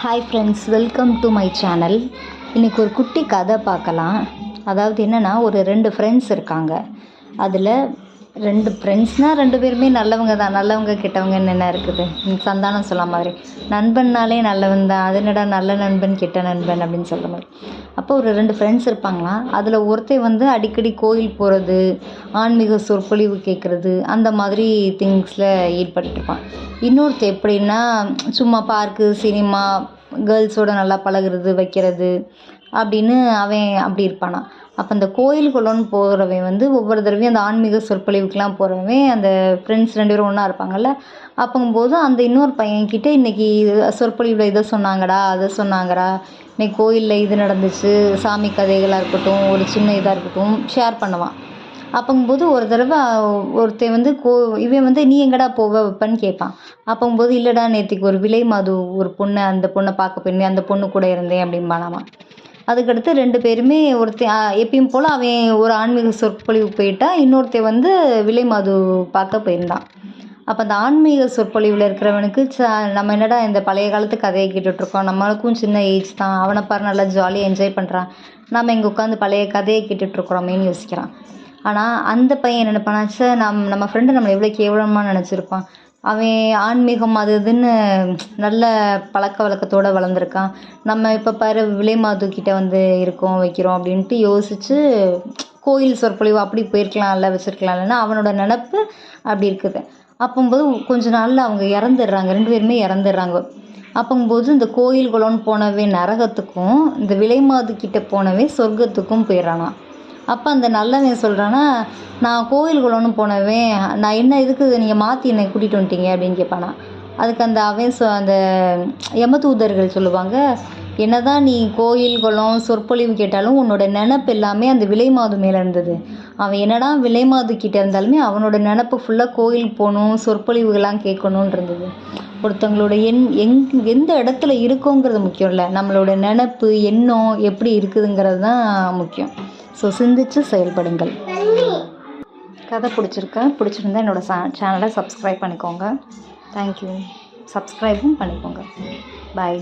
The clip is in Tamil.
Hi friends welcome to my channel இன்றைக்கி ஒரு குட்டி கதை பார்க்கலாம். அதாவது என்னென்னா ஒரு ரெண்டு ஃப்ரெண்ட்ஸ் இருக்காங்க. அதில் ரெண்டு ஃப்ரெண்ட்ஸ்னால் ரெண்டு பேருமே நல்லவங்க தான். நல்லவங்க கெட்டவங்கன்னு என்ன இருக்குது? சந்தானம் சொல்ல மாதிரி. நண்பன்னாலே நல்லவன் தான். அது என்னடா நல்ல நண்பன் கெட்ட நண்பன் அப்படின்னு சொல்கிற மாதிரி. அப்போ ஒரு ரெண்டு ஃப்ரெண்ட்ஸ் இருப்பாங்களாம் அதில் ஒருத்தன் வந்து அடிக்கடி கோயில் போகிறது ஆன்மீக சொற்பொழிவு கேட்குறது அந்த மாதிரி திங்ஸில் ஈடுபட்டுட்டு இருப்பான் எப்படின்னா சும்மா பார்க்கு சினிமா கேர்ள்ஸோட நல்லா பழகுறது வைக்கிறது அப்படின்னு அவன் அப்படி இருப்பானான் அப்போ அந்த கோயிலுக்குள்ளன்னு போகிறவன் வந்து ஒவ்வொரு தடவையும் அந்த ஆன்மீக சொற்பொழிவுக்கெலாம் போகிறவன் அந்த ஃப்ரெண்ட்ஸ் ரெண்டு பேரும் ஒன்றா இருப்பாங்கல்ல. அப்போங்கும்போது அந்த இன்னொரு பையன்கிட்ட இன்றைக்கி சொற்பொழிவில் இதை சொன்னாங்கடா அதை சொன்னாங்கடா. இன்னைக்கு கோயிலில் இது நடந்துச்சு சாமி கதைகளாக இருக்கட்டும் ஒரு சின்ன இதாக இருக்கட்டும் ஷேர் பண்ணுவான். அப்போங்கும்போது ஒரு தடவை ஒருத்தன் வந்து கோ இவன் வந்து நீ எங்கடா போவ? வைப்பன்னு கேட்பான். அப்போங்கும்போது இல்லைடா நேற்றுக்கு ஒரு விலை மாது ஒரு பொண்ணை அந்த பொண்ணை பார்க்க போயிருந்தேன் அந்த பொண்ணு கூட இருந்தேன் அப்படிம்பானாமா அதுக்கடுத்து ரெண்டு பேருமே ஒருத்தன் எப்பயும் போல் அவன் ஒரு ஆன்மீக சொற்பொழிவு போயிட்டா இன்னொருத்தன் வந்து விலை மாது பார்க்க போயிருந்தான். அப்போ அந்த ஆன்மீக சொற்பொழிவில் இருக்கிறவனுக்கு ச நம்ம என்னடா இந்த பழைய காலத்து கதையை கேட்டுட்ருக்கோம்? நம்மளுக்கும் சின்ன ஏஜ் தான். அவனை பாரு நல்லா ஜாலியாக என்ஜாய் பண்ணுறான் நம்ம இங்கே உட்காந்து பழைய கதையை கேட்டுட்ருக்குறோமேன்னு யோசிக்கிறான். ஆனால் அந்த பையன் என்ன நினைப்பானா நம் நம்ம ஃப்ரெண்டு நம்மளை எவ்வளோ கேவலமாக நினச்சிருப்பான். அவன் ஆன்மீகம் அது இதுன்னு நல்ல பழக்க வழக்கத்தோடு வளர்ந்துருக்கான். நம்ம இப்போ பாரு விலைமாது கிட்ட வந்து இருக்கோம் வைக்கிறோம் அப்படின்ட்டு யோசித்து கோயில் சொற்பொழிவு அப்படி போயிருக்கலாம்ல வச்சுருக்கலாம்லன்னா அவனோட நினப்பு அப்படி இருக்குது. அப்போம்போது கொஞ்ச நாளில் அவங்க இறந்துடுறாங்க ரெண்டு பேருமே இறந்துடுறாங்க. அப்போங்கும்போது இந்த கோயில் குளம்னு போனவே நரகத்துக்கும் இந்த விலைமாது கிட்ட போனவே சொர்க்கத்துக்கும் போயிடுறானாம் அப்போ அந்த நல்லவன் சொல்கிறான்னா நான் கோயில் குளம்னு போனவன் நான் என்ன இதுக்கு நீங்கள் மாற்றி என்னை கூட்டிகிட்டு வந்துட்டீங்க? அப்படின்னு கேட்பானா. அதுக்கு அந்த அவன் சொ அந்த யமதூதர்கள் சொல்லுவாங்க என்னதான் நீ கோயில் குளம் சொற்பொழிவு கேட்டாலும் உன்னோட நினப்பு எல்லாமே அந்த விலைமாது மேலே இருந்தது அவன் என்னடா விலைமாது கிட்டே இருந்தாலுமே அவனோட நினப்பு ஃபுல்லாக கோயில் போகணும் சொற்பொழிவுகள்லாம் கேட்கணுன்னு இருந்தது ஒருத்தவங்களோட எண் எங் எந்த இடத்துல இருக்கோங்கிறது முக்கியம் இல்லை. நம்மளோட நினப்பு எண்ணம் எப்படி இருக்குதுங்கிறது தான் முக்கியம். ஸோ சிந்திச்சு செயல்படுங்கள். கதை பிடிச்சிருக்கா? பிடிச்சிருந்தா என்னோடய சா சேனலை சப்ஸ்கிரைப் பண்ணிக்கோங்க. தேங்க்யூ சப்ஸ்கிரைபும் பண்ணிக்கோங்க. பாய்